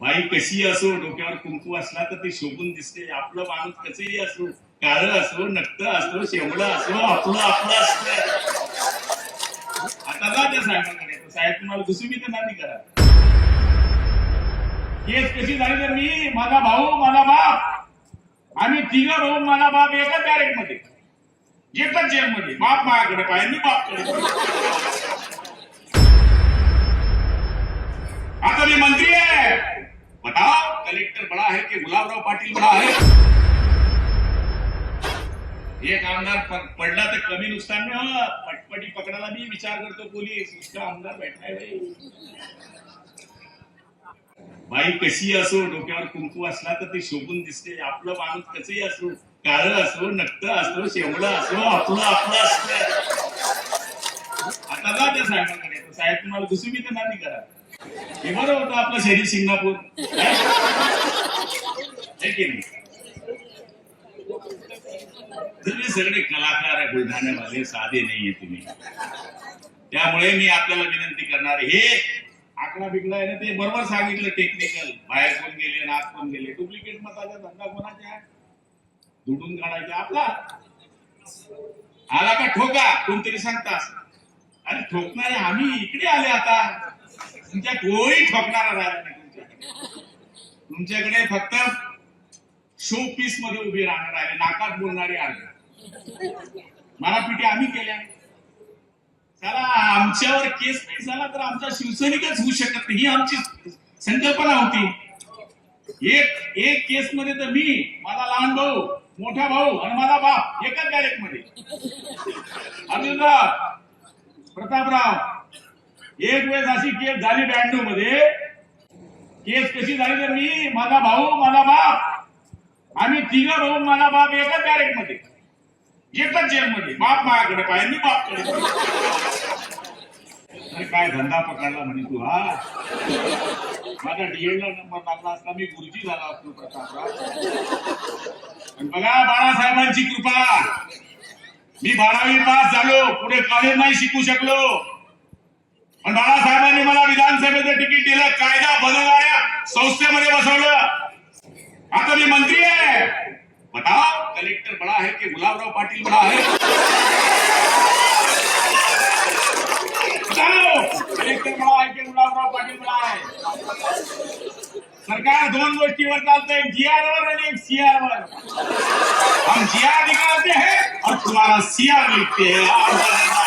बाई कशी असो डोक्यावर कुंकू असला तर ते शोभून दिसते. आपलं माणूस कसंही असो काळ असो नक्त असो शेवडं असो आपलं आपलं असत. आता जा त्या साहेबांकडे. साहेब तुम्हाला दुसरी तर नाही करा केस कशी झाली तर मी माझा भाऊ माझा बाप. आम्ही तिघ भाऊ माझा बाप एकाच बॅरेकमध्ये. एकच जेल मध्ये. बाप माझ्याकडे पाहिजे मी बापकडे आता मी मंत्री आहे बताओ कलेक्टर बड़ा है कि पाटील म्हणा आहे. एक आमदार पडला तर कमी नुकसान नाही हो. पटपटी पकडायला मी विचार करतो पोलीस. इतका आमदार भेटलाय बाई. कशी असो डोक्यावर कुंकू असला तर ते शोभून दिसते. आपलं माणूस कसंही असो काळ असो नक्त असो शेवडं असो आपलं आपलं असत. आता जा त्या साहेबांकडे साहेब तुम्हाला दुसरी तर नाही करा. हे बरं होतं आपलं शहरी सिंगापूर. है तुम्ही सगळे कलाकार आहे बुलढाण्यामध्ये. साधे नाहीये तुम्ही त्यामुळे मी आपल्याला विनंती करणार हे आकडा बिकडा आहे ना ते बरोबर सांगितलं टेक्निकल बाहेर कोण गेले ना आत कोण गेले? डुप्लिकेट मताचा धंदा कोणाचा आहे? दुडून काढायचा आपला. आला का ठोका? कोणतरी सांगतास? अरे ठोकणारे आम्ही इकडे आले आता. तुमच्या कोणी ठोकणारा राहिला नाही तुमच्याकडे. तुमच्याकडे फक्त शो पीसमध्ये उभे राहणार आहे नाकात बोलणारे आले. मारापिटी आम्ही केल्या. चला आमच्यावर केस नाही झाला तर आमचा शिवसैनिकच होऊ शकत नाही. ही आमची संकल्पना होती. एक एक केस मध्ये तर मी माझा लहान भाऊ मोठा भाऊ आणि माझा बाप एकाच डायरेक्टमध्ये अनिलराव प्रतापराव एक वेळेस अशी केस झाली ब्याण्णवमध्ये केस कशी झाली तर मी माझा भाऊ माझा बाप आम्ही तिघ भाऊ मला बाप एकाच बॅरेकमध्ये एकच जेल मध्ये बाप माझ्याकडे पाहिजे मी बापकडे अरे काय धंदा पकडला म्हणे तू हा? माझा डीएडला नंबर लागला असता मी गुरुजी झाला असतो प्रतापराव. पण बघा बाळासाहेबांची कृपा. मी बारावी पास झालो पुढे कॉलेज नाही शिकू शकलो. पण बाळासाहेबांनी मला विधानसभेचं तिकीट दिलं कायदा बनवणाऱ्या संस्थेमध्ये बसवलं. आता मी मंत्री आहे. बड़ा है कि गुलाबराव पाटिल बड़ा है? बताओ दोनों बड़ा है कि गुलाबराव पाटील बड़ा है। सरकार एक जीआर वर एक सीआर वर हम जीआर निकालते हैं और तुम्हारा सीआर लिखते हैं।